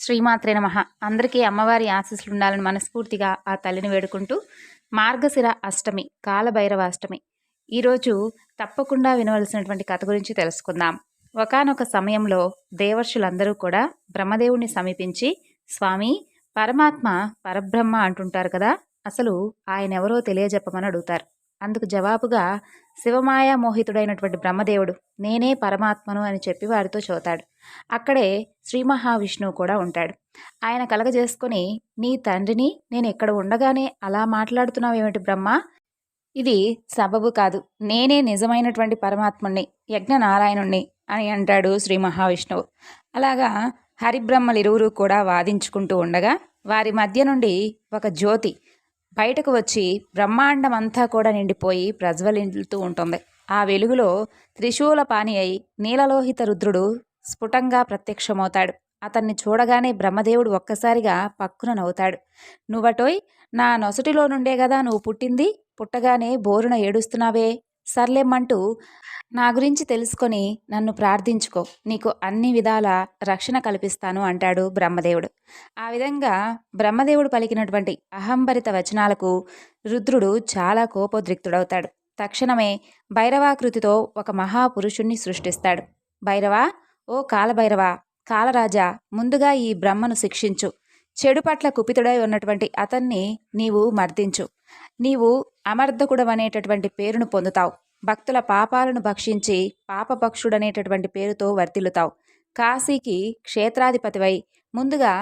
శ్రీమాత్రే నమ. అందరికీ అమ్మవారి ఆశీస్సులు ఉండాలని మనస్ఫూర్తిగా ఆ తల్లిని వేడుకుంటూ మార్గశిర అష్టమి కాలభైరవ అష్టమి ఈరోజు తప్పకుండా వినవలసినటువంటి కథ గురించి తెలుసుకుందాం. ఒకనొక సమయంలో దేవర్షులందరూ కూడా బ్రహ్మదేవుని సమీపించి స్వామి పరమాత్మ పరబ్రహ్మ అంటుంటారు కదా అసలు ఆయన ఎవరో తెలియజెప్పమని అడుగుతారు. అందుకు జవాబుగా శివమాయా మోహితుడైనటువంటి బ్రహ్మదేవుడు నేనే పరమాత్మను అని చెప్పి వారితో చోతాడు అక్కడే శ్రీ మహావిష్ణువు కూడా ఉంటాడు. ఆయన కలగజేసుకొని నీ తండ్రిని నేను ఎక్కడ ఉండగానే అలా మాట్లాడుతున్నావేమిటి బ్రహ్మ? ఇది సబబు కాదు. నేనే నిజమైనటువంటి పరమాత్ముణ్ణి యజ్ఞనారాయణుణ్ణి అని అంటాడు శ్రీ మహావిష్ణువు అలాగా హరిబ్రహ్మలిరువురు కూడా వాదించుకుంటూ ఉండగా వారి మధ్య నుండి ఒక జ్యోతి బయటకు వచ్చి బ్రహ్మాండం అంతా కూడా నిండిపోయి ప్రజ్వలింతూ ఉంటుంది. ఆ వెలుగులో త్రిశూల పాని అయి నీలలోహిత రుద్రుడు స్ఫుటంగా ప్రత్యక్షమవుతాడు. అతన్ని చూడగానే బ్రహ్మదేవుడు ఒక్కసారిగా పక్కున నవ్వుతాడు. నువ్వటోయ్ నా నొసటిలో నుండే కదా నువ్వు పుట్టింది? పుట్టగానే బోరున ఏడుస్తున్నావే? సర్లేమ్మంటూ నా గురించి తెలుసుకొని నన్ను ప్రార్థించుకో. నీకు అన్ని విధాల రక్షణ కల్పిస్తాను అంటాడు బ్రహ్మదేవుడు. ఆ విధంగా బ్రహ్మదేవుడు పలికినటువంటి అహంభరిత వచనాలకు రుద్రుడు చాలా కోపోద్రిక్తుడవుతాడు. తక్షణమే భైరవాకృతితో ఒక మహాపురుషుణ్ణి సృష్టిస్తాడు. భైరవా ఓ కాలభైరవా కాలరాజా ముందుగా ఈ బ్రహ్మను శిక్షించు. చెడు పట్ల కుపితుడై ఉన్నటువంటి అతన్ని నీవు మర్దించు. నీవు అమర్ధకుడవనేటటువంటి పేరును పొందుతావు. భక్తుల పాపాలను భక్షించి పాపభక్షుడనేటటువంటి పేరుతో వర్తిల్లుతావు. కాశీకి క్షేత్రాధిపతివై ముందుగా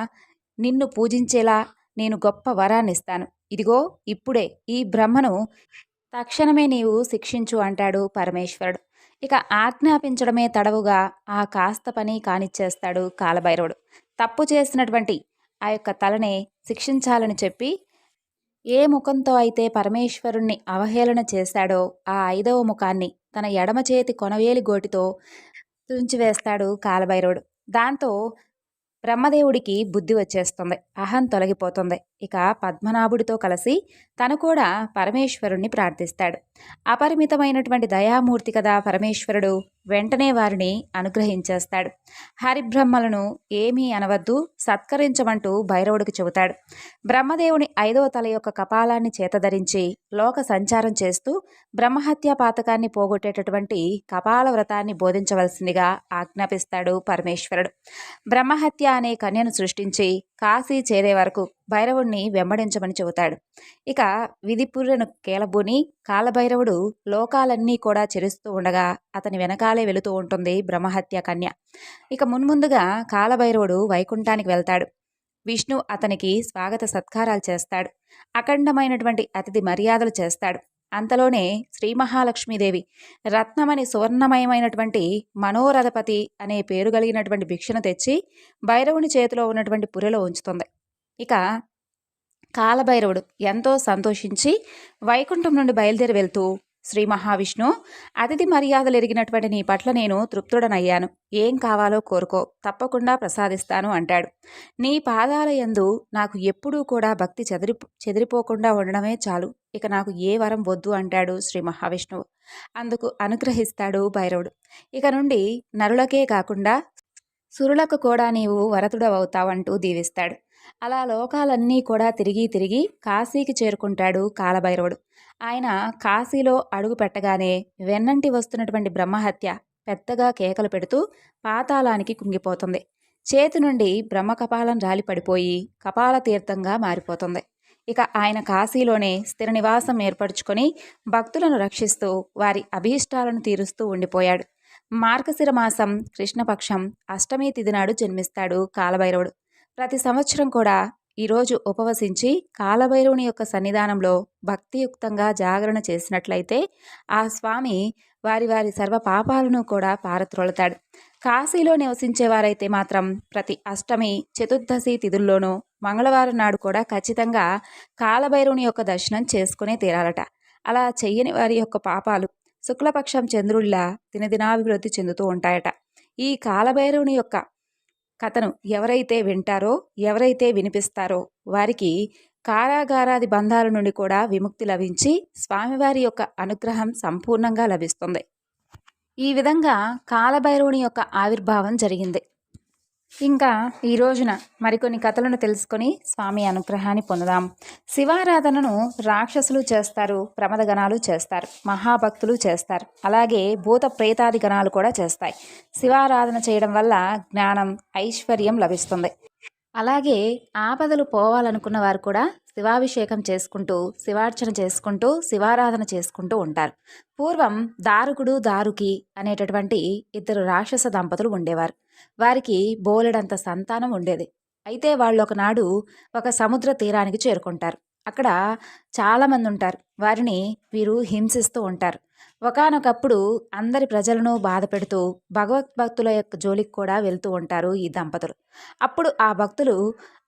నిన్ను పూజించేలా నేను గొప్ప వరాన్ని ఇస్తాను ఇదిగో ఇప్పుడే ఈ బ్రహ్మను తక్షణమే నీవు శిక్షించు అంటాడు పరమేశ్వరుడు. ఇక ఆజ్ఞాపించడమే తడవుగా ఆ కాస్త పని కానిచ్చేస్తాడు కాలభైరవుడు. తప్పు చేసినటువంటి ఆ యొక్క తలనే శిక్షించాలని చెప్పి ఏ ముఖంతో అయితే పరమేశ్వరుణ్ణి అవహేళన చేశాడో ఆ ఐదవ ముఖాన్ని తన ఎడమ చేతి కొనవేలి గోటితో తుంచివేస్తాడు కాలభైరవుడు. దాంతో బ్రహ్మదేవుడికి బుద్ధి వచ్చేస్తుంది. అహం తొలగిపోతుంది. ఇక పద్మనాభుడితో కలిసి తను కూడా పరమేశ్వరుణ్ణి ప్రార్థిస్తాడు. అపరిమితమైనటువంటి దయామూర్తి కదా పరమేశ్వరుడు? వెంటనే వారిని అనుగ్రహించేస్తాడు. హరిబ్రహ్మలను ఏమీ అనవద్దు సత్కరించమంటూ భైరవుడికి చెబుతాడు. బ్రహ్మదేవుని ఐదవ తల యొక్క కపాలాన్ని చేతధరించి లోక సంచారం చేస్తూ బ్రహ్మహత్యా పాతకాన్ని పోగొట్టేటటువంటి కపాల వ్రతాన్ని బోధించవలసిందిగా ఆజ్ఞాపిస్తాడు పరమేశ్వరుడు. బ్రహ్మహత్య అనే కన్యను సృష్టించి కాశీ చేరే వరకు భైరవుణ్ణి వెంబడించమని చెబుతాడు. ఇక విధిపుర్రెను కేలబూని కాలభైరవుడు లోకాలన్నీ కూడా చెరుస్తూ ఉండగా అతని వెనకాలే వెళుతూ ఉంటుంది బ్రహ్మహత్య కన్య. ఇక మున్ముందుగా కాలభైరవుడు వైకుంఠానికి వెళ్తాడు. విష్ణు అతనికి స్వాగత సత్కారాలు చేస్తాడు. అఖండమైనటువంటి అతిథి మర్యాదలు చేస్తాడు. అంతలోనే శ్రీ మహాలక్ష్మీదేవి రత్నమని సువర్ణమయమైనటువంటి మనోరథపతి అనే పేరు కలిగినటువంటి భిక్షను తెచ్చి భైరవుని చేతిలో ఉన్నటువంటి పురిలో ఉంచుతుంది. ఇక కాలభైరవుడు ఎంతో సంతోషించి వైకుంఠం నుండి బయలుదేరి వెళ్తూ శ్రీ మహావిష్ణు అతిథి మర్యాదలు ఎరిగినటువంటి నీ పట్ల నేను తృప్తుడనయ్యాను. ఏం కావాలో కోరుకో తప్పకుండా ప్రసాదిస్తాను అంటాడు. నీ పాదాల యందు నాకు ఎప్పుడూ కూడా భక్తి చెదిరి చెదిరిపోకుండా ఉండడమే చాలు. ఇక నాకు ఏ వరం వద్దు అంటాడు శ్రీ మహావిష్ణువు. అందుకు అనుగ్రహిస్తాడు భైరవుడు. ఇక నుండి నరులకే కాకుండా సురులకు కూడా నీవు వరతుడవవుతావంటూ దీవిస్తాడు. అలా లోకాలన్నీ కూడా తిరిగి తిరిగి కాశీకి చేరుకుంటాడు కాలభైరవుడు. ఆయన కాశీలో అడుగు పెట్టగానే వెన్నంటి వస్తున్నటువంటి బ్రహ్మహత్య పెద్దగా కేకలు పెడుతూ పాతాళానికి కుంగిపోతుంది. చేతి నుండి బ్రహ్మ కపాలం రాలి పడిపోయి కపాల తీర్థంగా మారిపోతుంది. ఇక ఆయన కాశీలోనే స్థిర నివాసం ఏర్పరచుకొని భక్తులను రక్షిస్తూ వారి అభీష్టాలను తీరుస్తూ ఉండిపోయాడు. మార్గశిర మాసం కృష్ణపక్షం అష్టమి తిథి నాడు జన్మిస్తాడు కాలభైరవుడు. ప్రతి సంవత్సరం కూడా ఈరోజు ఉపవసించి కాలభైరవుని యొక్క సన్నిధానంలో భక్తియుక్తంగా జాగరణ చేసినట్లయితే ఆ స్వామి వారి వారి సర్వ పాపాలను కూడా పారత్రొలతాడు కాశీలో నివసించేవారైతే మాత్రం ప్రతి అష్టమి చతుర్దశి తిథుల్లోనూ మంగళవారం నాడు కూడా ఖచ్చితంగా కాలభైరవుని యొక్క దర్శనం చేసుకునే తీరాలట. అలా చెయ్యని వారి యొక్క పాపాలు శుక్లపక్షం చంద్రుల్లా దినదినాభివృద్ధి చెందుతూ ఉంటాయట. ఈ కాలభైరవుని యొక్క కథను ఎవరైతే వింటారో ఎవరైతే వినిపిస్తారో వారికి కారాగారాది బంధాల నుండి కూడా విముక్తి లభించి స్వామివారి యొక్క అనుగ్రహం సంపూర్ణంగా లభిస్తుంది. ఈ విధంగా కాలభైరవుని యొక్క ఆవిర్భావం జరిగింది. ఇంకా ఈ రోజున మరికొన్ని కథలను తెలుసుకొని స్వామి అనుగ్రహాన్ని పొందుదాం. శివారాధనను రాక్షసులు చేస్తారు ప్రమదగణాలు చేస్తారు మహాభక్తులు చేస్తారు. అలాగే భూత ప్రేతాది గణాలు కూడా చేస్తాయి. శివారాధన చేయడం వల్ల జ్ఞానం ఐశ్వర్యం లభిస్తుంది. అలాగే ఆపదలు పోవాలనుకున్న వారు కూడా శివాభిషేకం చేసుకుంటూ శివార్చన చేసుకుంటూ శివారాధన చేసుకుంటూ ఉంటారు. పూర్వం దారుకుడు దారుకి అనేటటువంటి ఇద్దరు రాక్షస దంపతులు ఉండేవారు. వారికి బోలెడంత సంతానం ఉండేది. అయితే వాళ్ళు ఒకనాడు ఒక సముద్ర తీరానికి చేరుకుంటారు. అక్కడ చాలామంది ఉంటారు. వారిని వీరు హింసిస్తూ ఉంటారు. ఒకానొకప్పుడు అందరి ప్రజలను బాధ పెడుతూ భగవద్భక్తుల యొక్క జోలికి కూడా వెళ్తూ ఉంటారు ఈ దంపతులు. అప్పుడు ఆ భక్తులు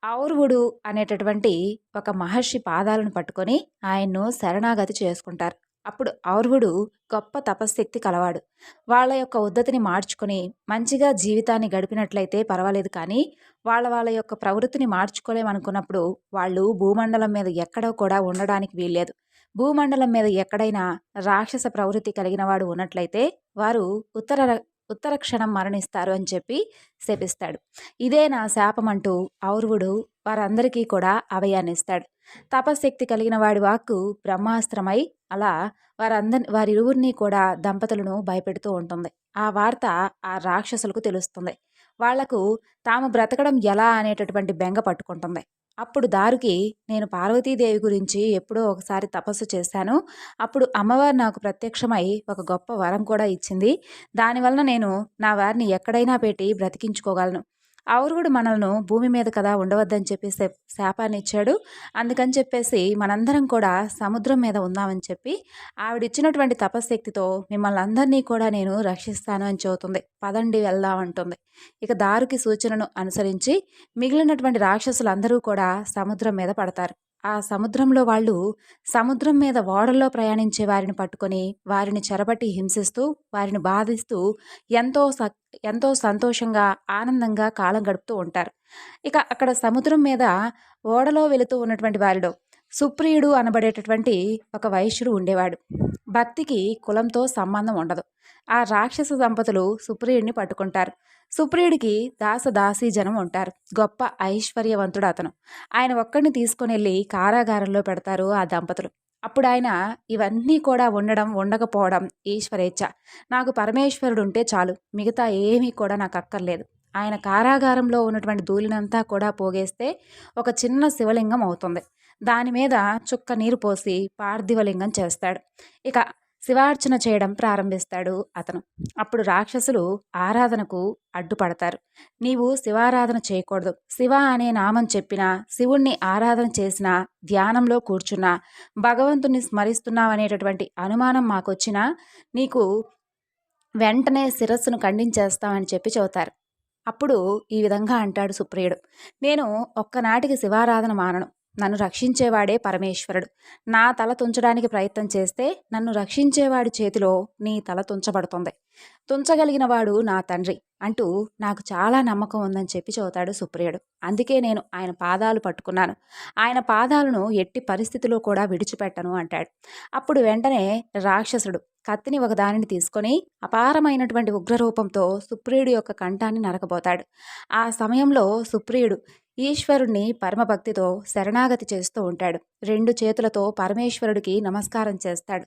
ఔర్వుడు అనేటటువంటి ఒక మహర్షి పాదాలను పట్టుకొని ఆయన్ను శరణాగతి చేసుకుంటారు. అప్పుడు ఔర్వుడు గొప్ప తపశ్శక్తి కలవాడు. వాళ్ళ యొక్క ఉద్ధతిని మార్చుకొని మంచిగా జీవితాన్ని గడిపినట్లయితే పర్వాలేదు కానీ వాళ్ళ వాళ్ళ యొక్క ప్రవృత్తిని మార్చుకోలేమనుకున్నప్పుడు వాళ్ళు భూమండలం మీద ఎక్కడో కూడా ఉండడానికి వీల్లేదు. భూమండలం మీద ఎక్కడైనా రాక్షస ప్రవృత్తి కలిగిన వాడు ఉన్నట్లయితే వారు ఉత్తర ఉత్తర క్షణం మరణిస్తారు అని చెప్పి శపిస్తాడు. ఇదే నా శాపం అంటూ ఔర్వుడు వారందరికీ కూడా అభయాన్నిస్తాడు. తపశక్తి కలిగిన వాడి వాక్కు బ్రహ్మాస్త్రమై అలా వారందరి వారిరువురిని కూడా దంపతులను భయపెడుతూ ఉంటుంది. ఆ వార్త ఆ రాక్షసులకు తెలుస్తుంది. వాళ్ళకు తాము బ్రతకడం ఎలా అనేటటువంటి బెంగ పట్టుకుంటుంది. అప్పుడు దారుకి నేను పార్వతీదేవి గురించి ఎప్పుడో ఒకసారి తపస్సు చేశాను. అప్పుడు అమ్మవారు నాకు ప్రత్యక్షమై ఒక గొప్ప వరం కూడా ఇచ్చింది. దానివలన నేను నా వారిని ఎక్కడైనా పెట్టి బ్రతికించుకోగలను. ఆవురుగుడు మనల్ని భూమి మీద కదా ఉండవద్దని చెప్పి శాపాన్ని ఇచ్చాడు. అందుకని చెప్పేసి మనందరం కూడా సముద్రం మీద ఉందామని చెప్పి ఆవిడిచ్చినటువంటి తపశక్తితో మిమ్మల్ని అందరినీ కూడా నేను రక్షిస్తాను అని చెబుతుంది. పదండి వెళ్దామంటుంది ఇక దారుకి సూచనను అనుసరించి మిగిలినటువంటి రాక్షసులందరూ కూడా సముద్రం మీద పడతారు. ఆ సముద్రంలో వాళ్ళు సముద్రం మీద ఓడల్లో ప్రయాణించే వారిని పట్టుకొని వారిని చెరబట్టి హింసిస్తూ వారిని బాధిస్తూ ఎంతో ఎంతో సంతోషంగా ఆనందంగా కాలం గడుపుతూ ఉంటారు. ఇక అక్కడ సముద్రం మీద ఓడలో వెళుతూ ఉన్నటువంటి వారిలో సుప్రియుడు అనబడేటటువంటి ఒక వైశ్యుడు ఉండేవాడు. భక్తికి కులంతో సంబంధం ఉండదు. ఆ రాక్షస దంపతులు సుప్రియుడిని పట్టుకుంటారు. సుప్రియుడికి దాసదాసీ జనం ఉంటారు. గొప్ప ఐశ్వర్యవంతుడు అతను. ఆయన ఒక్కడిని తీసుకుని వెళ్ళి కారాగారంలో పెడతారు ఆ దంపతులు. అప్పుడు ఆయన ఇవన్నీ కూడా ఉండడం ఉండకపోవడం ఈశ్వరేచ్ఛ. నాకు పరమేశ్వరుడు ఉంటే చాలు. మిగతా ఏమీ కూడా నాకు అక్కర్లేదు. ఆయన కారాగారంలో ఉన్నటువంటి ధూళినంతా కూడా పోగేస్తే ఒక చిన్న శివలింగం అవుతుంది. దాని మీద చుక్క నీరు పోసి పార్థివలింగం చేస్తాడు. ఇక శివార్చన చేయడం ప్రారంభిస్తాడు అతను. అప్పుడు రాక్షసులు ఆరాధనకు అడ్డుపడతారు. నీవు శివారాధన చేయకూడదు. శివ అనే నామం చెప్పినా శివుణ్ణి ఆరాధన చేసినా ధ్యానంలో కూర్చున్నా భగవంతుని స్మరిస్తున్నావనేటటువంటి అనుమానం మాకొచ్చినా నీకు వెంటనే శిరస్సును ఖండించేస్తామని చెప్పి చెబుతారు. అప్పుడు ఈ విధంగా అంటాడు సుప్రియుడు. నేను ఒక్కనాటికి శివారాధన మానను. నన్ను రక్షించేవాడే పరమేశ్వరుడు. నా తల తుంచడానికి ప్రయత్నం చేస్తే నన్ను రక్షించేవాడి చేతిలో నీ తల తుంచబడుతుంది. తుంచగలిగిన వాడు నా తండ్రి అంటూ నాకు చాలా నమ్మకం ఉందని చెప్పి చదువుతాడు సుప్రియుడు. అందుకే నేను ఆయన పాదాలు పట్టుకున్నాను. ఆయన పాదాలను ఎట్టి పరిస్థితిలో కూడా విడిచిపెట్టను అంటాడు. అప్పుడు వెంటనే రాక్షసుడు కత్తిని ఒక దానిని తీసుకొని అపారమైనటువంటి ఉగ్రరూపంతో సుప్రియుడు యొక్క కంఠాన్ని నరకబోతాడు. ఆ సమయంలో సుప్రియుడు ఈశ్వరుణ్ణి పరమభక్తితో శరణాగతి చేస్తూ ఉంటాడు. రెండు చేతులతో పరమేశ్వరుడికి నమస్కారం చేస్తాడు.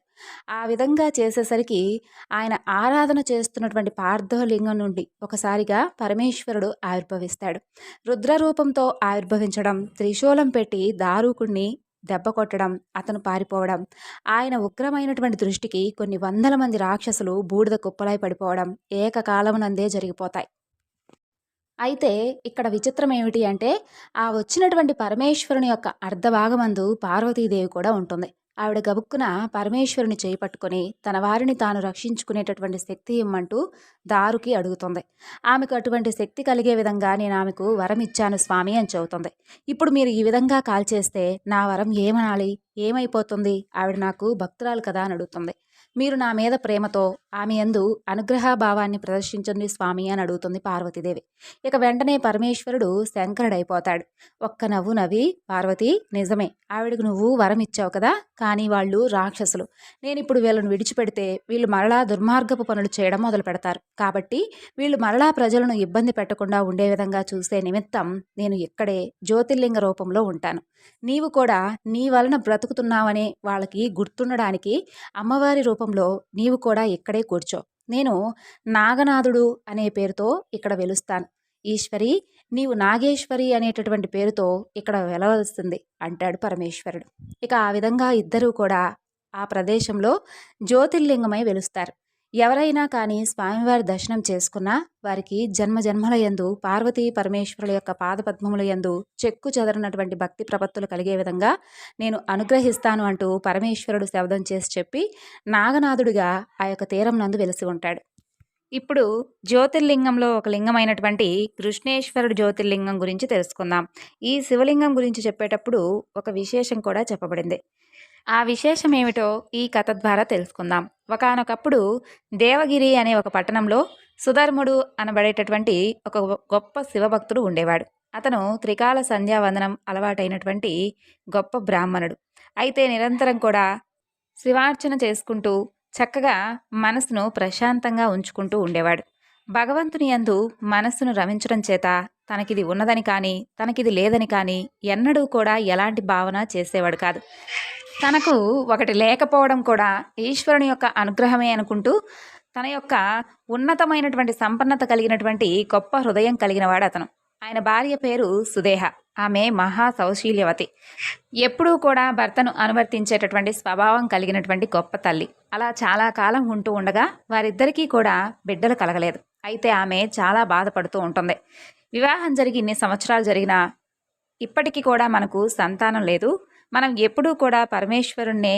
ఆ విధంగా చేసేసరికి ఆయన ఆరాధన చేస్తున్నటువంటి పార్థలింగం నుండి ఒకసారిగా పరమేశ్వరుడు ఆవిర్భవిస్తాడు. రుద్రరూపంతో ఆవిర్భవించడం త్రిశూలం పెట్టి దారూకుణ్ణి దెబ్బ కొట్టడం అతను పారిపోవడం ఆయన ఉగ్రమైనటువంటి దృష్టికి కొన్ని వందల మంది రాక్షసులు బూడిద కుప్పలై పడిపోవడం ఏకకాలమునందే జరిగిపోతాయి. అయితే ఇక్కడ విచిత్రం ఏమిటి అంటే ఆ వచ్చినటువంటి పరమేశ్వరుని యొక్క అర్ధభాగమందు పార్వతీదేవి కూడా ఉంటుంది. ఆవిడ గబుక్కున పరమేశ్వరుని చేపట్టుకొని తన వారిని తాను రక్షించుకునేటటువంటి శక్తి ఇమ్మంటూ దారుకి అడుగుతుంది. ఆమెకు అటువంటి శక్తి కలిగే విధంగా నేను ఆమెకు వరం ఇచ్చాను స్వామి అని చెబుతుంది. ఇప్పుడు మీరు ఈ విధంగా కాల్ చేస్తే నా వరం ఏమనాలి? ఏమైపోతుంది? ఆవిడ నాకు భక్తురాలు కదా అని అడుగుతుంది. మీరు నా మీద ప్రేమతో ఆమె ఎందు అనుగ్రహభావాన్ని ప్రదర్శించండి స్వామి అని అడుగుతుంది పార్వతీదేవి. ఇక వెంటనే పరమేశ్వరుడు శంకరుడైపోతాడు. ఒక్క నవ్వు నవ్వి పార్వతి నిజమే. ఆవిడకు నువ్వు వరం ఇచ్చావు కదా? కానీ వాళ్ళు రాక్షసులు. నేను ఇప్పుడు వీళ్ళను విడిచిపెడితే వీళ్ళు మరలా దుర్మార్గపు పనులు చేయడం మొదలు పెడతారు. కాబట్టి వీళ్ళు మరలా ప్రజలను ఇబ్బంది పెట్టకుండా ఉండే విధంగా చూసే నిమిత్తం నేను ఇక్కడే జ్యోతిర్లింగ రూపంలో ఉంటాను. నీవు కూడా నీ వలన బ్రతుకుతున్నావనే వాళ్ళకి గుర్తుండడానికి అమ్మవారి రూపంలో నీవు కూడా ఇక్కడే కూర్చో. నేను నాగనాథుడు అనే పేరుతో ఇక్కడ వెలుస్తాను. ఈశ్వరి నీవు నాగేశ్వరి అనేటటువంటి పేరుతో ఇక్కడ వెలవలసింది అంటాడు పరమేశ్వరుడు. ఇక ఆ విధంగా ఇద్దరూ కూడా ఆ ప్రదేశంలో జ్యోతిర్లింగమై వెలుస్తారు. ఎవరైనా కానీ స్వామివారి దర్శనం చేసుకున్నా వారికి జన్మ జన్మల యందు పార్వతీ పరమేశ్వరుల యొక్క పాదపద్మముల యందు చెక్కు చెదరనటువంటి భక్తి ప్రపత్తులు కలిగే విధంగా నేను అనుగ్రహిస్తాను అంటూ పరమేశ్వరుడు శబ్దం చేసి చెప్పి నాగనాథుడిగా ఆ యొక్క తీరం నందు వెలిసి ఉంటాడు. ఇప్పుడు జ్యోతిర్లింగంలో ఒక లింగమైనటువంటి కృష్ణేశ్వరుడు జ్యోతిర్లింగం గురించి తెలుసుకుందాం. ఈ శివలింగం గురించి చెప్పేటప్పుడు ఒక విశేషం కూడా చెప్పబడింది. ఆ విశేషం ఏమిటో ఈ కథ ద్వారా తెలుసుకుందాం. ఒకనొకప్పుడు దేవగిరి అనే ఒక పట్టణంలో సుధర్ముడు అనబడేటటువంటి ఒక గొప్ప శివభక్తుడు ఉండేవాడు. అతను త్రికాల సంధ్యావందనం అలవాటైనటువంటి గొప్ప బ్రాహ్మణుడు. అయితే నిరంతరం కూడా శివార్చన చేసుకుంటూ చక్కగా మనసును ప్రశాంతంగా ఉంచుకుంటూ ఉండేవాడు. భగవంతుని యందు మనస్సును రమించడం చేత తనకిది ఉన్నదని కానీ తనకిది లేదని కానీ ఎన్నడూ కూడా ఎలాంటి భావన చేసేవాడు కాదు. తనకు ఒకటి లేకపోవడం కూడా ఈశ్వరుని యొక్క అనుగ్రహమే అనుకుంటూ తన యొక్క ఉన్నతమైనటువంటి సంపన్నత కలిగినటువంటి గొప్ప హృదయం కలిగినవాడు అతను. ఆయన భార్య పేరు సుదేహ. ఆమె మహా సౌశీల్యవతి ఎప్పుడూ కూడా భర్తను అనువర్తించేటటువంటి స్వభావం కలిగినటువంటి గొప్ప తల్లి. అలా చాలా కాలం ఉంటూ ఉండగా వారిద్దరికీ కూడా బిడ్డలు కలగలేదు. అయితే ఆమె చాలా బాధపడుతూ ఉంటుంది. వివాహం జరిగి ఇన్ని సంవత్సరాలు జరిగినా ఇప్పటికీ కూడా మనకు సంతానం లేదు. మనం ఎప్పుడూ కూడా పరమేశ్వరుణ్ణే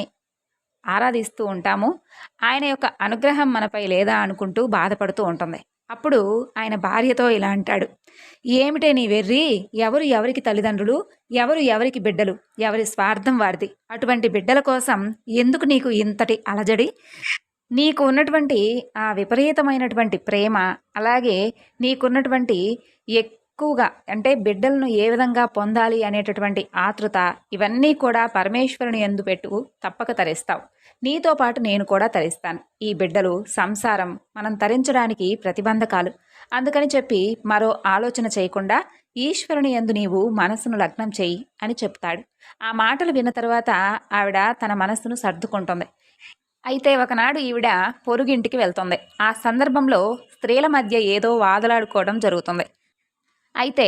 ఆరాధిస్తూ ఉంటాము. ఆయన యొక్క అనుగ్రహం మనపై లేదా అనుకుంటూ బాధపడుతూ ఉంటుంది. అప్పుడు ఆయన భార్యతో ఇలా అంటాడు ఏమిటే నీ వెర్రి? ఎవరు ఎవరికి తల్లిదండ్రులు? ఎవరు ఎవరికి బిడ్డలు? ఎవరి స్వార్థం వారిది? అటువంటి బిడ్డల కోసం ఎందుకు నీకు ఇంతటి అలజడి? నీకు ఉన్నటువంటి ఆ విపరీతమైనటువంటి ప్రేమ అలాగే నీకున్నటువంటి ఎక్కువగా అంటే బిడ్డలను ఏ విధంగా పొందాలి అనేటటువంటి ఆతృత ఇవన్నీ కూడా పరమేశ్వరుని ఎందు పెట్టు తప్పక తరిస్తావు. నీతో పాటు నేను కూడా తరిస్తాను. ఈ బిడ్డలు సంసారం మనం తరించడానికి ప్రతిబంధకాలు. అందుకని చెప్పి మరో ఆలోచన చేయకుండా ఈశ్వరుని ఎందు నీవు మనస్సును లగ్నం చెయ్యి అని చెప్తాడు. ఆ మాటలు విన్న తర్వాత ఆవిడ తన మనస్సును సర్దుకుంటుంది. అయితే ఒకనాడు ఈవిడ పొరుగింటికి వెళ్తుంది. ఆ సందర్భంలో స్త్రీల మధ్య ఏదో వాదలాడుకోవడం జరుగుతుంది. అయితే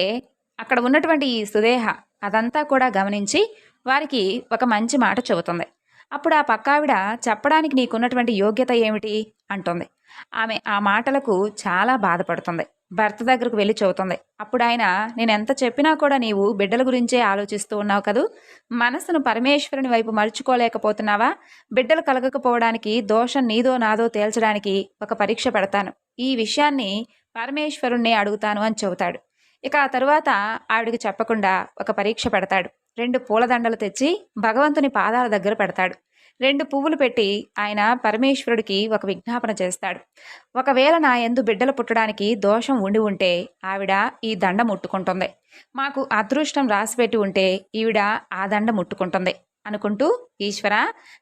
అక్కడ ఉన్నటువంటి ఈ సుదేహ అదంతా కూడా గమనించి వారికి ఒక మంచి మాట చెబుతుంది. అప్పుడు ఆ పక్కావిడ చెప్పడానికి నీకున్నటువంటి యోగ్యత ఏమిటి? అంటుంది. ఆమె ఆ మాటలకు చాలా బాధపడుతుంది. భర్త దగ్గరకు వెళ్ళి చెబుతుంది. అప్పుడు ఆయన నేను ఎంత చెప్పినా కూడా నీవు బిడ్డల గురించే ఆలోచిస్తూ ఉన్నావు కదూ? మనసును పరమేశ్వరుని వైపు మలుచుకోలేకపోతున్నావా? బిడ్డలు కలగకపోవడానికి దోషం నీదో నాదో తేల్చడానికి ఒక పరీక్ష పెడతాను. ఈ విషయాన్ని పరమేశ్వరుణ్ణి అడుగుతాను అని చెబుతాడు. ఇక ఆ తరువాత ఆవిడికి చెప్పకుండా ఒక పరీక్ష పెడతాడు. రెండు పూలదండలు తెచ్చి భగవంతుని పాదాల దగ్గర పెడతాడు. రెండు పువ్వులు పెట్టి ఆయన పరమేశ్వరుడికి ఒక విజ్ఞాపన చేస్తాడు. ఒకవేళ నా ఎందు బిడ్డలు పుట్టడానికి దోషం ఉండి ఉంటే ఆవిడ ఈ దండ ముట్టుకుంటుంది. మాకు అదృష్టం రాసిపెట్టి ఉంటే ఈవిడ ఆ దండ ముట్టుకుంటుంది అనుకుంటూ ఈశ్వర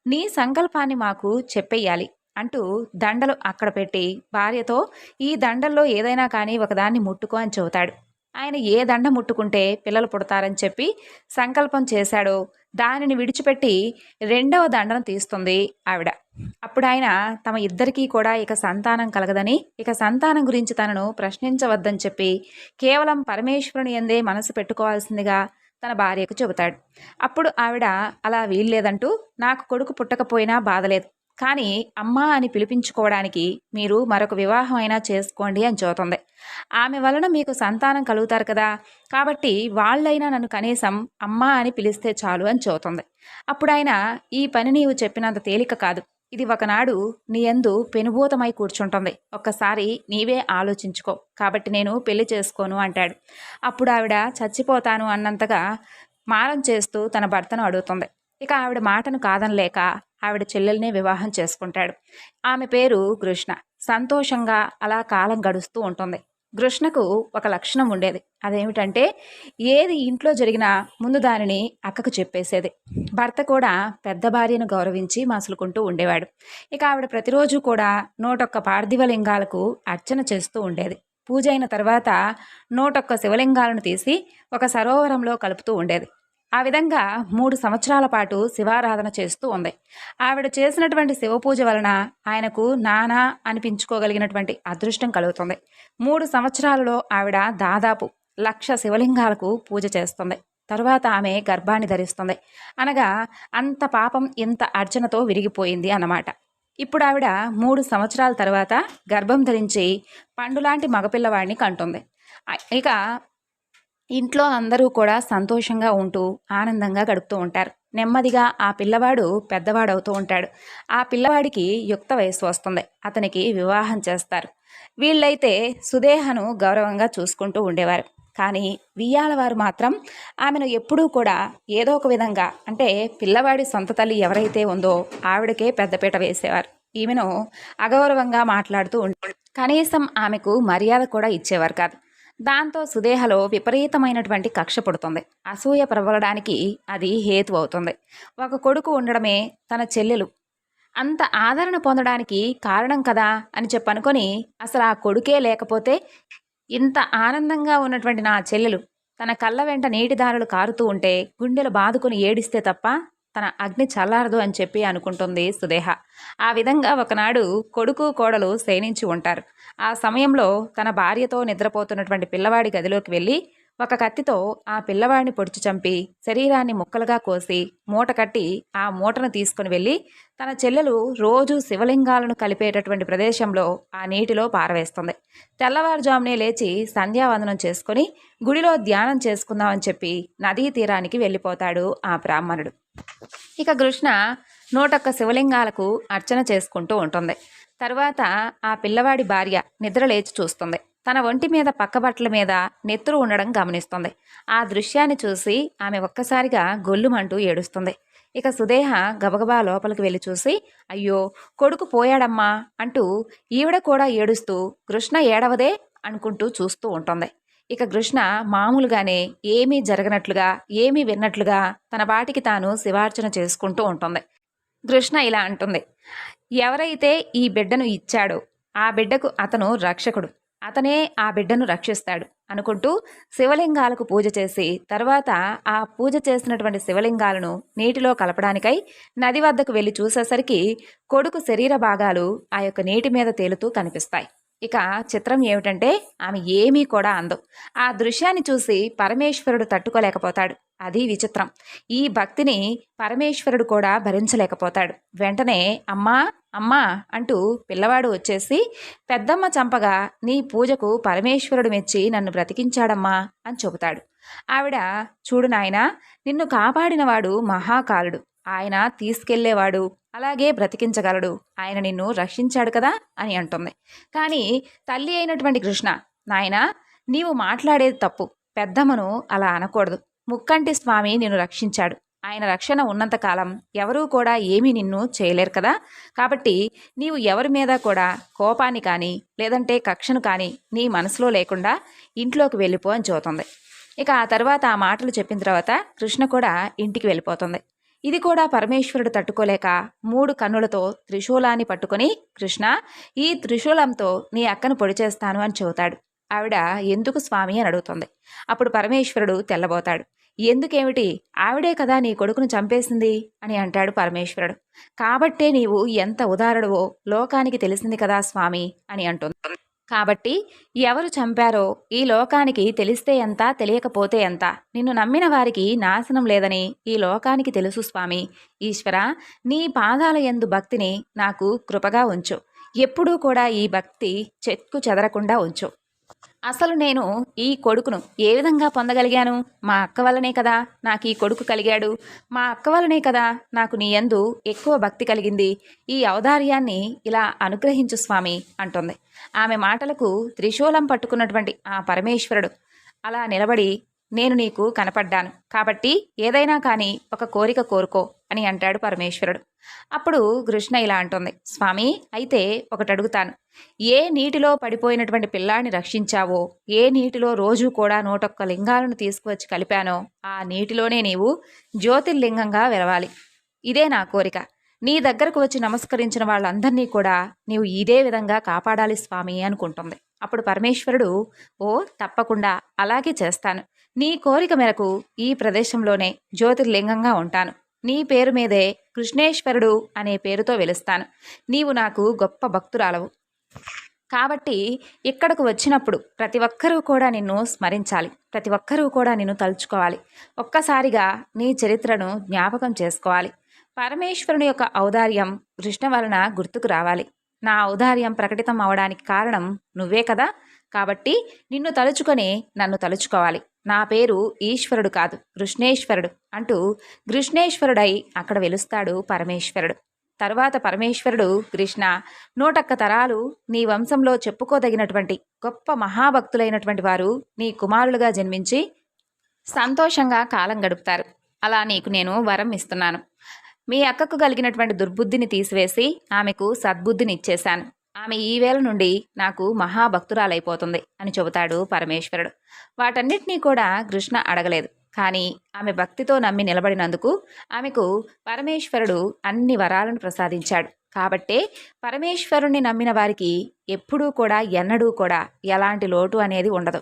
నీ సంకల్పాన్ని మాకు చెప్పేయాలి అంటూ దండలు అక్కడ పెట్టి భార్యతో ఈ దండల్లో ఏదైనా కానీ ఒకదాన్ని ముట్టుకో అని చెబుతాడు. ఆయన ఏ దండ ముట్టుకుంటే పిల్లలు పుడతారని చెప్పి సంకల్పం చేశాడో. దానిని విడిచిపెట్టి రెండవ దండను తీస్తుంది ఆవిడ. అప్పుడు ఆయన తమ ఇద్దరికీ కూడా ఇక సంతానం కలగదని ఇక సంతానం గురించి తనను ప్రశ్నించవద్దని చెప్పి కేవలం పరమేశ్వరుని ఎందే మనసు పెట్టుకోవాల్సిందిగా తన భార్యకు చెబుతాడు. అప్పుడు ఆవిడ అలా వీల్లేదంటూ నాకు కొడుకు పుట్టకపోయినా బాధలేదు. కానీ అమ్మ అని పిలిపించుకోవడానికి మీరు మరొక వివాహం అయినా చేసుకోండి అని చూతుంది ఆమె వలన మీకు సంతానం కలుగుతారు కదా. కాబట్టి వాళ్ళైనా నన్ను కనీసం అమ్మ అని పిలిస్తే చాలు అని చూతుంది అప్పుడు ఆయన ఈ పని నీవు చెప్పినంత తేలిక కాదు. ఇది ఒకనాడు నీ ఎందు పెనుభూతమై కూర్చుంటుంది. ఒక్కసారి నీవే ఆలోచించుకో. కాబట్టి నేను పెళ్ళి చేసుకోను అంటాడు. అప్పుడు ఆవిడ చచ్చిపోతాను అన్నంతగా మారం చేస్తూ తన భర్తను అడుగుతుంది. ఇక ఆవిడ మాటను కాదనలేక ఆవిడ చెల్లెల్ని వివాహం చేసుకుంటాడు. ఆమె పేరు కృష్ణ. సంతోషంగా అలా కాలం గడుస్తూ ఉంటుంది. కృష్ణకు ఒక లక్షణం ఉండేది. అదేమిటంటే ఏది ఇంట్లో జరిగినా ముందు దానిని అక్కకు చెప్పేసేది. భర్త కూడా పెద్ద భార్యను గౌరవించి మసులుకుంటూ ఉండేవాడు. ఇక ఆవిడ ప్రతిరోజు కూడా నూటొక్క పార్థివ లింగాలకు అర్చన చేస్తూ ఉండేది. పూజ అయిన తర్వాత నూటొక్క శివలింగాలను తీసి ఒక సరోవరంలో కలుపుతూ ఉండేది. ఆ విధంగా మూడు సంవత్సరాల పాటు శివారాధన చేస్తూ ఉంది. ఆవిడ చేసినటువంటి శివపూజ వలన ఆయనకు నానా అనిపించుకోగలిగినటువంటి అదృష్టం కలుగుతుంది. మూడు సంవత్సరాలలో ఆవిడ దాదాపు లక్ష శివలింగాలకు పూజ చేస్తుంది. తరువాత ఆమె గర్భాన్ని ధరిస్తుంది. అనగా అంత పాపం ఇంత అర్చనతో విరిగిపోయింది అన్నమాట. ఇప్పుడు ఆవిడ మూడు సంవత్సరాల తర్వాత గర్భం ధరించి పండులాంటి మగపిల్లవాడిని కంటుంది. ఇక ఇంట్లో అందరూ కూడా సంతోషంగా ఉంటూ ఆనందంగా గడుపుతూ ఉంటారు. నెమ్మదిగా ఆ పిల్లవాడు పెద్దవాడవుతూ ఉంటాడు. ఆ పిల్లవాడికి యుక్త వయస్సు వస్తుంది. అతనికి వివాహం చేస్తారు. వీళ్ళైతే సుదేహను గౌరవంగా చూసుకుంటూ ఉండేవారు. కానీ వియ్యాల వారు మాత్రం ఆమెను ఎప్పుడూ కూడా ఏదో ఒక విధంగా అంటే పిల్లవాడి సొంత తల్లి ఎవరైతే ఉందో ఆవిడకే పెద్దపీట వేసేవారు. ఈమెను అగౌరవంగా మాట్లాడుతూ ఉండే కనీసం ఆమెకు మర్యాద కూడా ఇచ్చేవారు కాదు. దాంతో సుదేహలో విపరీతమైనటువంటి కక్ష పుడుతుంది. అసూయ ప్రబలడానికి అది హేతు అవుతుంది. ఒక కొడుకు ఉండడమే తన చెల్లెలు. అంత ఆదరణ పొందడానికి కారణం కదా అని చెప్పనుకొని అసలు ఆ కొడుకే లేకపోతే ఇంత ఆనందంగా ఉన్నటువంటి నా చెల్లెలు తన కళ్ళ వెంట నీటి దారులు కారుతూ ఉంటే గుండెలు బాదుకుని ఏడిస్తే తప్ప తన అగ్ని చల్లారదు అని చెప్పి అనుకుంటుంది సుదేహ. ఆ విధంగా ఒకనాడు కొడుకు కోడలు శయనించి ఉంటారు. ఆ సమయంలో తన భార్యతో నిద్రపోతున్నటువంటి పిల్లవాడి గదిలోకి వెళ్ళి ఒక కత్తితో ఆ పిల్లవాడిని పొడిచి చంపి శరీరాన్ని ముక్కలుగా కోసి మూట కట్టి ఆ మూటను తీసుకుని వెళ్ళి తన చెల్లెలు రోజు శివలింగాలను కలిపేటటువంటి ప్రదేశంలో ఆ నీటిలో పారవేస్తుంది. తెల్లవారుజామునే లేచి సంధ్యావందనం చేసుకొని గుడిలో ధ్యానం చేసుకుందామని చెప్పి నదీ తీరానికి వెళ్ళిపోతాడు ఆ బ్రాహ్మణుడు. ఇక కృష్ణ నూటొక్క శివలింగాలకు అర్చన చేసుకుంటూ ఉంటుంది. తరువాత ఆ పిల్లవాడి భార్య నిద్ర లేచి చూస్తుంది. తన ఒంటి మీద పక్క బట్టల మీద నెత్తురు ఉండడం గమనిస్తుంది. ఆ దృశ్యాన్ని చూసి ఆమె ఒక్కసారిగా గొల్లుమంటూ ఏడుస్తుంది. ఇక సుదేహ గబగబా లోపలికి వెళ్ళి చూసి అయ్యో కొడుకు పోయాడమ్మా అంటూ ఈవిడ కూడా ఏడుస్తూ కృష్ణ ఏడవదే అనుకుంటూ చూస్తూ ఉంటుంది. ఇక కృష్ణ మామూలుగానే ఏమీ జరగనట్లుగా ఏమీ విన్నట్లుగా తన బాటికి తాను శివార్చన చేసుకుంటూ ఉంటుంది. కృష్ణ ఇలా అంటుంది ఎవరైతే ఈ బిడ్డను ఇచ్చాడో ఆ బిడ్డకు అతను రక్షకుడు. అతనే ఆ బిడ్డను రక్షిస్తాడు అనుకుంటూ శివలింగాలకు పూజ చేసి తర్వాత ఆ పూజ చేసినటువంటి శివలింగాలను నీటిలో కలపడానికై నది వద్దకు వెళ్ళి చూసేసరికి కొడుకు శరీర భాగాలు ఆ యొక్క నీటి మీద తేలుతూ కనిపిస్తాయి. ఇక చిత్రం ఏమిటంటే ఆమె ఏమీ కూడా అందు. ఆ దృశ్యాన్ని చూసి పరమేశ్వరుడు తట్టుకోలేకపోతాడు. అది విచిత్రం. ఈ భక్తిని పరమేశ్వరుడు కూడా భరించలేకపోతాడు. వెంటనే అమ్మా అమ్మా అంటూ పిల్లవాడు వచ్చేసి పెద్దమ్మ చంపగా నీ పూజకు పరమేశ్వరుడు మెచ్చి నన్ను బ్రతికించాడమ్మా అని చెబుతాడు. ఆవిడ చూడు నాయనా నిన్ను కాపాడినవాడు మహాకాలుడు. ఆయన తీసుకెళ్ళేవాడు అలాగే బ్రతికించగలడు. ఆయన నిన్ను రక్షించాడు కదా అని అంటుంది. కానీ తల్లి అయినటువంటి కృష్ణ నాయన నీవు మాట్లాడేది తప్పు. పెద్దమ్మను అలా అనకూడదు. ముక్కంటి స్వామి నిన్ను రక్షించాడు. ఆయన రక్షణ ఉన్నంతకాలం ఎవరూ కూడా ఏమీ నిన్ను చేయలేరు కదా? కాబట్టి నీవు ఎవరి మీద కూడా కోపాన్ని కానీ లేదంటే కక్షను కానీ నీ మనసులో లేకుండా ఇంట్లోకి వెళ్ళిపో అని చూతుంది ఇక ఆ తర్వాత ఆ మాటలు చెప్పిన తర్వాత కృష్ణ కూడా ఇంటికి వెళ్ళిపోతుంది. ఇది కూడా పరమేశ్వరుడు తట్టుకోలేక మూడు కన్నులతో త్రిశూలాన్ని పట్టుకొని కృష్ణ ఈ త్రిశూలంతో నీ అక్కను పొడి చేస్తాను అని చెబుతాడు. ఆవిడ ఎందుకు స్వామి? అని అడుగుతుంది. అప్పుడు పరమేశ్వరుడు తెల్లబోతాడు. ఎందుకేమిటి? ఆవిడే కదా నీ కొడుకును చంపేసింది? అని అంటాడు పరమేశ్వరుడు. కాబట్టే నీవు ఎంత ఉదారుడవో లోకానికి తెలిసింది కదా స్వామి అని అంటుంది. కాబట్టి ఎవరు చంపారో ఈ లోకానికి తెలిస్తే ఎంత తెలియకపోతే ఎంత? నిన్ను నమ్మిన వారికి నాశనం లేదని ఈ లోకానికి తెలుసు స్వామి. ఈశ్వర నీ పాదాల యందు భక్తిని నాకు కృపగా ఉంచు. ఎప్పుడూ కూడా ఈ భక్తి చెక్కు చెదరకుండా ఉంచు. అసలు నేను ఈ కొడుకును ఏ విధంగా పొందగలిగాను? మా అక్క వల్లనే కదా నాకు ఈ కొడుకు కలిగాడు. మా అక్క వల్లనే కదా నాకు నీ యందు ఎక్కువ భక్తి కలిగింది. ఈ ఔదార్యాన్ని ఇలా అనుగ్రహించు స్వామి అంటుంది. ఆమె మాటలకు త్రిశూలం పట్టుకున్నటువంటి ఆ పరమేశ్వరుడు అలా నిలబడి నేను నీకు కనపడ్డాను. కాబట్టి ఏదైనా కానీ ఒక కోరిక కోరుకో అని అంటాడు పరమేశ్వరుడు. అప్పుడు కృష్ణ ఇలా అంటుంది. స్వామి అయితే ఒకటి అడుగుతాను ఏ నీటిలో పడిపోయినటువంటి పిల్లాన్ని రక్షించావో ఏ నీటిలో రోజు కూడా నూటొక్క లింగాలను తీసుకువచ్చి కలిపానో ఆ నీటిలోనే నీవు జ్యోతిర్లింగంగా వెలవాలి. ఇదే నా కోరిక. నీ దగ్గరకు వచ్చి నమస్కరించిన వాళ్ళందరినీ కూడా నీవు ఇదే విధంగా కాపాడాలి స్వామి అనుకుంటుంది. అప్పుడు పరమేశ్వరుడు ఓ తప్పకుండా అలాగే చేస్తాను. నీ కోరిక మేరకు ఈ ప్రదేశంలోనే జ్యోతిర్లింగంగా ఉంటాను. నీ పేరు మీదే కృష్ణేశ్వరుడు అనే పేరుతో వెలుస్తాను. నీవు నాకు గొప్ప భక్తురాలవు. కాబట్టి ఇక్కడకు వచ్చినప్పుడు ప్రతి ఒక్కరూ కూడా నిన్ను స్మరించాలి. ప్రతి ఒక్కరూ కూడా నిన్ను తలుచుకోవాలి. ఒక్కసారిగా నీ చరిత్రను జ్ఞాపకం చేసుకోవాలి. పరమేశ్వరుని యొక్క ఔదార్యం కృష్ణ వలన గుర్తుకు రావాలి. నా ఔదార్యం ప్రకటితం అవడానికి కారణం నువ్వే కదా. కాబట్టి నిన్ను తలుచుకొని నన్ను తలుచుకోవాలి. నా పేరు ఈశ్వరుడు కాదు కృష్ణేశ్వరుడు అంటూ కృష్ణేశ్వరుడై అక్కడ వెలుస్తాడు పరమేశ్వరుడు. తరువాత పరమేశ్వరుడు కృష్ణ నూటక్క తరాలు నీ వంశంలో చెప్పుకోదగినటువంటి గొప్ప మహాభక్తులైనటువంటి వారు నీ కుమారులుగా జన్మించి సంతోషంగా కాలం గడుపుతారు. అలా నీకు నేను వరం ఇస్తున్నాను. మీ అక్కకు కలిగినటువంటి దుర్బుద్ధిని తీసివేసి ఆమెకు సద్బుద్ధిని ఇచ్చేశాను. ఆమె ఈవేళ నుండి నాకు మహాభక్తురాలైపోతుంది అని చెబుతాడు పరమేశ్వరుడు. వాటన్నిటినీ కూడా కృష్ణ అడగలేదు. కానీ ఆమె భక్తితో నమ్మి నిలబడినందుకు ఆమెకు పరమేశ్వరుడు అన్ని వరాలను ప్రసాదించాడు. కాబట్టే పరమేశ్వరుణ్ణి నమ్మిన వారికి ఎప్పుడూ కూడా ఎన్నడూ కూడా ఎలాంటి లోటు అనేది ఉండదు.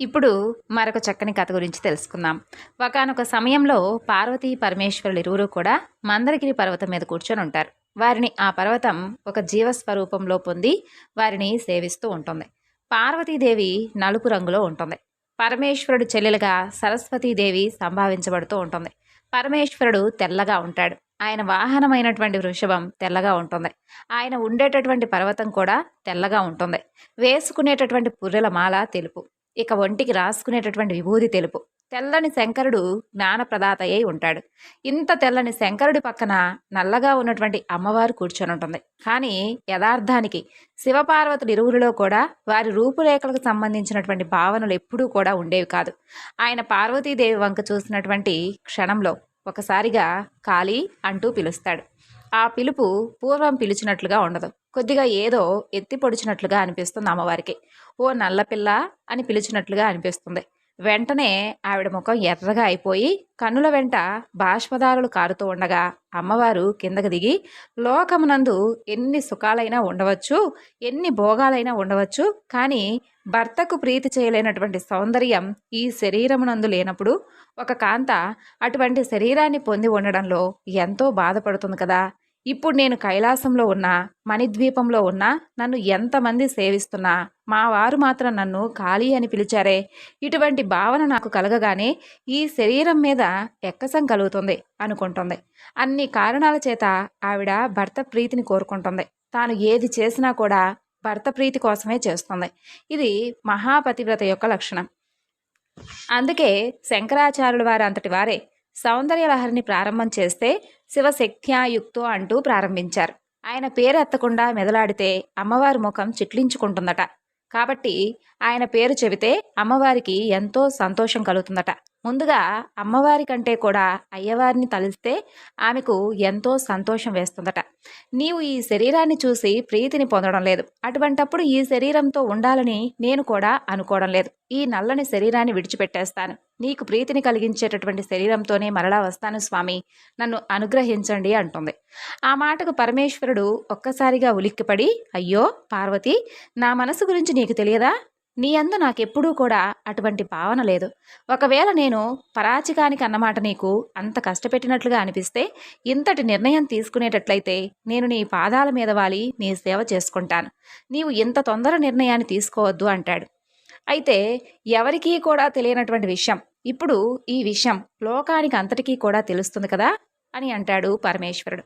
ఇప్పుడు మరొక చక్కని కథ గురించి తెలుసుకుందాం. ఒకనొక సమయంలో పార్వతీ పరమేశ్వరులు ఇరువురు కూడా మందరగిరి పర్వతం మీద కూర్చొని ఉంటారు వారిని ఆ పర్వతం ఒక జీవస్వరూపంలో పొంది వారిని సేవిస్తూ ఉంటుంది. పార్వతీదేవి నలుపు రంగులో ఉంటుంది. పరమేశ్వరుడు చెల్లెలుగా సరస్వతీదేవి సంభావించబడుతూ ఉంటుంది. పరమేశ్వరుడు తెల్లగా ఉంటాడు. ఆయన వాహనమైనటువంటి వృషభం తెల్లగా ఉంటుంది. ఆయన ఉండేటటువంటి పర్వతం కూడా తెల్లగా ఉంటుంది. వేసుకునేటటువంటి పుర్రెల మాల తెలుపు. ఇక ఒంటికి రాసుకునేటటువంటి విభూది తెలుపు. తెల్లని శంకరుడు జ్ఞానప్రదాతయ్యై ఉంటాడు. ఇంత తెల్లని శంకరుడి పక్కన నల్లగా ఉన్నటువంటి అమ్మవారు కూర్చొని ఉంటుంది. కానీ యథార్థానికి శివపార్వతులు ఇరువురిలో కూడా వారి రూపురేఖలకు సంబంధించినటువంటి భావనలు ఎప్పుడూ కూడా ఉండేవి కాదు. ఆయన పార్వతీదేవి వంక చూసినటువంటి క్షణంలో ఒకసారిగా కాళీ అంటూ పిలుస్తాడు. ఆ పిలుపు పూర్వం పిలిచినట్లుగా ఉండదు. కొద్దిగా ఏదో ఎత్తి పొడిచినట్లుగా అనిపిస్తుంది అమ్మవారికి. ఓ నల్లపిల్ల అని పిలిచినట్లుగా అనిపిస్తుంది. వెంటనే ఆవిడ ముఖం ఎర్రగా అయిపోయి కన్నుల వెంట బాష్పదారులు కారుతూ ఉండగా అమ్మవారు కిందకు దిగి లోకమునందు ఎన్ని సుఖాలైనా ఉండవచ్చు ఎన్ని భోగాలైనా ఉండవచ్చు కానీ భర్తకు ప్రీతి చేయలేనటువంటి సౌందర్యం ఈ శరీరమునందు లేనప్పుడు ఒక కాంత అటువంటి శరీరాన్ని పొంది ఉండడంలో ఎంతో బాధపడుతుంది కదా. ఇప్పుడు నేను కైలాసంలో ఉన్నా మణిద్వీపంలో ఉన్నా నన్ను ఎంతమంది సేవిస్తున్నా మా వారు మాత్రం నన్ను ఖాళీ అని పిలిచారే. ఇటువంటి భావన నాకు కలగగానే ఈ శరీరం మీద ఎక్కసం కలుగుతుంది అనుకుంటుంది. అన్ని కారణాల చేత ఆవిడ భర్త ప్రీతిని కోరుకుంటుంది. తాను ఏది చేసినా కూడా భర్త ప్రీతి కోసమే చేస్తుంది. ఇది మహాపతివ్రత యొక్క లక్షణం. అందుకే శంకరాచార్యుల వారు అంతటి వారే సౌందర్యలహరిని ప్రారంభం చేస్తే శివశక్త్యాయుక్తో అంటూ ప్రారంభించారు. ఆయన పేరు ఎత్తకుండా మెదలాడితే అమ్మవారి ముఖం చిట్లించుకుంటుందట. కాబట్టి ఆయన పేరు చెబితే అమ్మవారికి ఎంతో సంతోషం కలుగుతుందట. ముందుగా అమ్మవారి కంటే కూడా అయ్యవారిని తలిస్తే ఆమెకు ఎంతో సంతోషం వేస్తుందట. నీవు ఈ శరీరాన్ని చూసి ప్రీతిని పొందడం లేదు. అటువంటప్పుడు ఈ శరీరంతో ఉండాలని నేను కూడా అనుకోవడం లేదు. ఈ నల్లని శరీరాన్ని విడిచిపెట్టేస్తాను. నీకు ప్రీతిని కలిగించేటటువంటి శరీరంతోనే మరలా వస్తాను స్వామి. నన్ను అనుగ్రహించండి అంటుంది. ఆ మాటకు పరమేశ్వరుడు ఒక్కసారిగా ఉలిక్కిపడి అయ్యో పార్వతి నా మనసు గురించి నీకు తెలియదా? నీ అందు నాకెప్పుడూ కూడా అటువంటి భావన లేదు. ఒకవేళ నేను పరాచికానికి అన్నమాట నీకు అంత కష్టపెట్టినట్లుగా అనిపిస్తే ఇంతటి నిర్ణయం తీసుకునేటట్లయితే నేను నీ పాదాల మీద వాలి నీ సేవ చేసుకుంటాను. నీవు ఇంత తొందర నిర్ణయాన్ని తీసుకోవద్దు అంటాడు. అయితే ఎవరికీ కూడా తెలియనటువంటి విషయం ఇప్పుడు ఈ విషయం లోకానికి అంతటికీ కూడా తెలుస్తుంది కదా అని అంటాడు పరమేశ్వరుడు.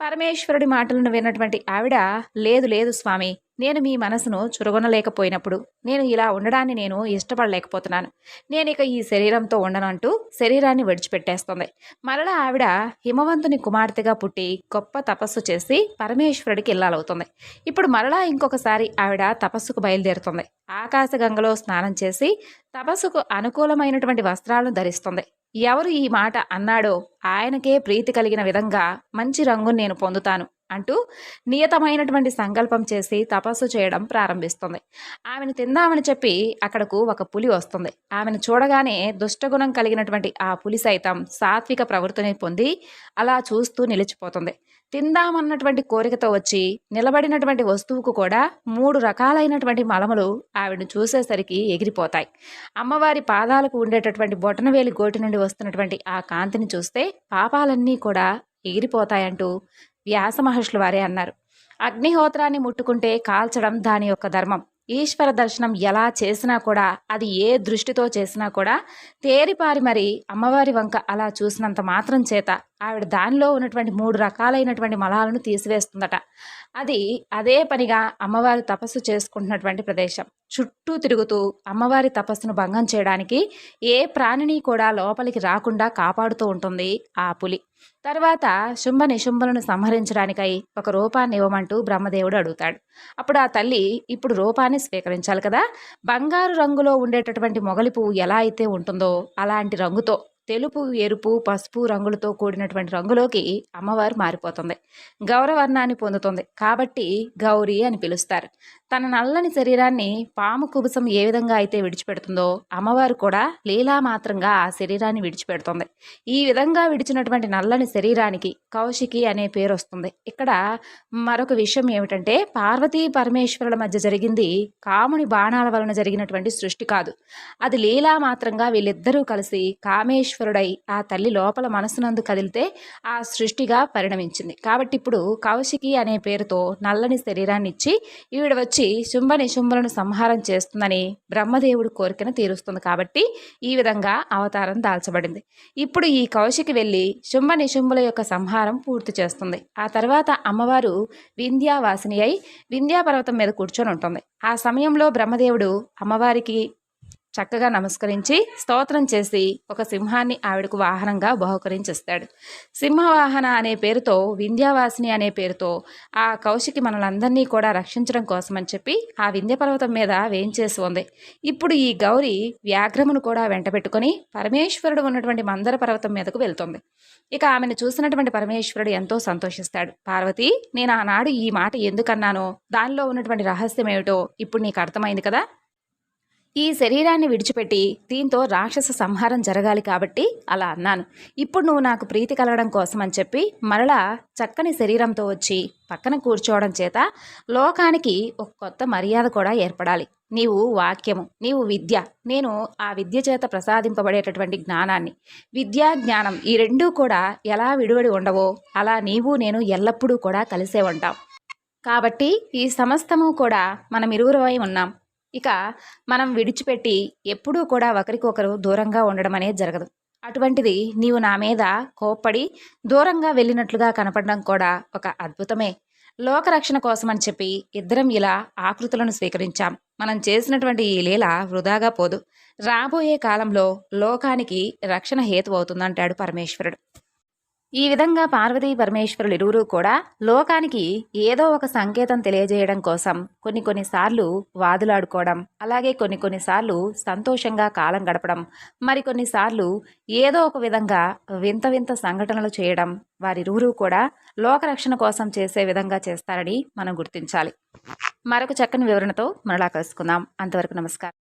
పరమేశ్వరుడి మాటలను విన్నటువంటి ఆవిడ లేదు లేదు స్వామి నేను మీ మనసును చురగొనలేకపోయినప్పుడు నేను ఇలా ఉండడాన్ని నేను ఇష్టపడలేకపోతున్నాను. నేను ఇక ఈ శరీరంతో ఉండనంటూ శరీరాన్ని విడిచిపెట్టేస్తుంది. మరలా ఆవిడ హిమవంతుని కుమార్తెగా పుట్టి గొప్ప తపస్సు చేసి పరమేశ్వరుడికి ఇల్లాలవుతుంది. ఇప్పుడు మరలా ఇంకొకసారి ఆవిడ తపస్సుకు బయలుదేరుతుంది. ఆకాశగంగలో స్నానం చేసి తపస్సుకు అనుకూలమైనటువంటి వస్త్రాలను ధరిస్తుంది. ఎవరు ఈ మాట అన్నాడో ఆయనకే ప్రీతి కలిగిన విధంగా మంచి రంగును నేను పొందుతాను. అంటూ నియతమైనటువంటి సంకల్పం చేసి తపస్సు చేయడం ప్రారంభిస్తుంది. ఆమెను తిందామని చెప్పి అక్కడకు ఒక పులి వస్తుంది. ఆమెను చూడగానే దుష్టగుణం కలిగినటువంటి ఆ పులి సైతం సాత్విక ప్రవృత్తిని పొంది అలా చూస్తూ నిలిచిపోతుంది. తిందామన్నటువంటి కోరికతో వచ్చి నిలబడినటువంటి వస్తువుకు కూడా మూడు రకాలైనటువంటి మలములు ఆవిడను చూసేసరికి ఎగిరిపోతాయి. అమ్మవారి పాదాలకు ఉండేటటువంటి బొటనవేలి గోటి నుండి వస్తున్నటువంటి ఆ కాంతిని చూస్తే పాపాలన్నీ కూడా ఎగిరిపోతాయంటూ వ్యాస మహర్షులు వారే అన్నారు. అగ్నిహోత్రాన్ని ముట్టుకుంటే కాల్చడం దాని యొక్క ధర్మం. ఈశ్వర దర్శనం ఎలా చేసినా కూడా అది ఏ దృష్టితో చేసినా కూడా తేరిపారి మరి అమ్మవారి వంక అలా చూసినంత మాత్రం చేత ఆవిడ దానిలో ఉన్నటువంటి మూడు రకాలైనటువంటి మలాలను తీసివేస్తుందట. అది అదే పనిగా అమ్మవారి తపస్సు చేసుకుంటున్నటువంటి ప్రదేశం. చుట్టూ తిరుగుతూ అమ్మవారి తపస్సును భంగం చేయడానికి ఏ ప్రాణిని కూడా లోపలికి రాకుండా కాపాడుతూ ఉంటుంది ఆ పులి. తర్వాత శుంభ నిశుంభలను సంహరించడానికై ఒక రూపాన్ని ఇవ్వమంటూ బ్రహ్మదేవుడు అడుగుతాడు. అప్పుడు ఆ తల్లి ఇప్పుడు రూపాన్ని స్వీకరించాలి కదా. బంగారు రంగులో ఉండేటటువంటి మొగలి పువ్వు ఎలా అయితే ఉంటుందో అలాంటి రంగుతో తెలుపు ఎరుపు పసుపు రంగులతో కూడినటువంటి రంగులోకి అమ్మవారు మారిపోతుంది. గౌరవర్ణాన్ని పొందుతుంది. కాబట్టి గౌరీ అని పిలుస్తారు. తన నల్లని శరీరాన్ని పాము కుబుసం ఏ విధంగా అయితే విడిచిపెడుతుందో అమ్మవారు కూడా లీలామాత్రంగా ఆ శరీరాన్ని విడిచిపెడుతుంది. ఈ విధంగా విడిచినటువంటి నల్లని శరీరానికి కౌశికి అనే పేరు వస్తుంది. ఇక్కడ మరొక విషయం ఏమిటంటే పార్వతీ పరమేశ్వరుల మధ్య జరిగింది కాముని బాణాల వలన జరిగినటువంటి సృష్టి కాదు. అది లీలామాత్రంగా వీళ్ళిద్దరూ కలిసి కామేశ్వరుడై ఆ తల్లి లోపల మనసునందు కదిలితే ఆ సృష్టిగా పరిణమించింది. కాబట్టి ఇప్పుడు కౌశికి అనే పేరుతో నల్లని శరీరాన్ని ఇచ్చి ఈవిడ వచ్చి శుంభ నిశుంభులను సంహారం చేస్తుందని బ్రహ్మదేవుడు కోరికను తీరుస్తుంది కాబట్టి ఈ విధంగా అవతారం దాల్చబడింది. ఇప్పుడు ఈ కౌశికి వెళ్ళి శుంభ నిశుంభుల యొక్క సంహారం పూర్తి చేస్తుంది. ఆ తర్వాత అమ్మవారు వింధ్యావాసిని అయి వింధ్యాపర్వతం మీద కూర్చొని ఉంటుంది ఆ సమయంలో బ్రహ్మదేవుడు అమ్మవారికి చక్కగా నమస్కరించి స్తోత్రం చేసి ఒక సింహాన్ని ఆవిడకు వాహనంగా బహుకరించిస్తాడు. సింహవాహన అనే పేరుతో వింధ్యావాసిని అనే పేరుతో ఆ కౌశికి మనలందరినీ కూడా రక్షించడం కోసమని చెప్పి ఆ వింధ్యపర్వతం మీద వేయించేసి ఉంది. ఇప్పుడు ఈ గౌరి వ్యాఘ్రమును కూడా వెంటబెట్టుకొని పరమేశ్వరుడు ఉన్నటువంటి మందర పర్వతం మీదకు వెళ్తుంది. ఇక ఆమెను చూసినటువంటి పరమేశ్వరుడు ఎంతో సంతోషిస్తాడు. పార్వతి నేను ఆనాడు ఈ మాట ఎందుకన్నానో దానిలో ఉన్నటువంటి రహస్యం ఏమిటో ఇప్పుడు నీకు అర్థమైంది కదా? ఈ శరీరాన్ని విడిచిపెట్టి దీంతో రాక్షస సంహారం జరగాలి కాబట్టి అలా అన్నాను. ఇప్పుడు నువ్వు నాకు ప్రీతి కలగడం కోసం అని చెప్పి మరలా చక్కని శరీరంతో వచ్చి పక్కన కూర్చోవడం చేత లోకానికి ఒక కొత్త మర్యాద కూడా ఏర్పడాలి. నీవు వాక్యము నీవు విద్య నేను ఆ విద్య చేత ప్రసాదింపబడేటటువంటి జ్ఞానాన్ని. విద్యా జ్ఞానం ఈ రెండూ కూడా ఎలా విడివడి ఉండవో అలా నీవు నేను ఎల్లప్పుడూ కూడా కలిసే ఉంటాం. కాబట్టి ఈ సమస్తము కూడా మనం ఇరువురవై ఉన్నాం. ఇక మనం విడిచిపెట్టి ఎప్పుడూ కూడా ఒకరికొకరు దూరంగా ఉండడం అనేది జరగదు. అటువంటిది నీవు నా మీద కోప్పడి దూరంగా వెళ్ళినట్లుగా కనపడడం కూడా ఒక అద్భుతమే. లోకరక్షణ కోసమని చెప్పి ఇద్దరం ఇలా ఆకృతులను స్వీకరించాం. మనం చేసినటువంటి ఈ లీల వృధాగా పోదు. రాబోయే కాలంలో లోకానికి రక్షణ హేతు అవుతుందంటాడు పరమేశ్వరుడు. ఈ విధంగా పార్వతీ పరమేశ్వరులు ఇరువురు కూడా లోకానికి ఏదో ఒక సంకేతం తెలియజేయడం కోసం కొన్ని కొన్నిసార్లు వాదులాడుకోవడం అలాగే కొన్ని కొన్నిసార్లు సంతోషంగా కాలం గడపడం మరికొన్నిసార్లు ఏదో ఒక విధంగా వింత వింత సంఘటనలు చేయడం వారిరువురు కూడా లోకరక్షణ కోసం చేసే విధంగా చేస్తారని మనం గుర్తించాలి. మరొక చక్కని వివరణతో మరలా కలుసుకుందాం. అంతవరకు నమస్కారం.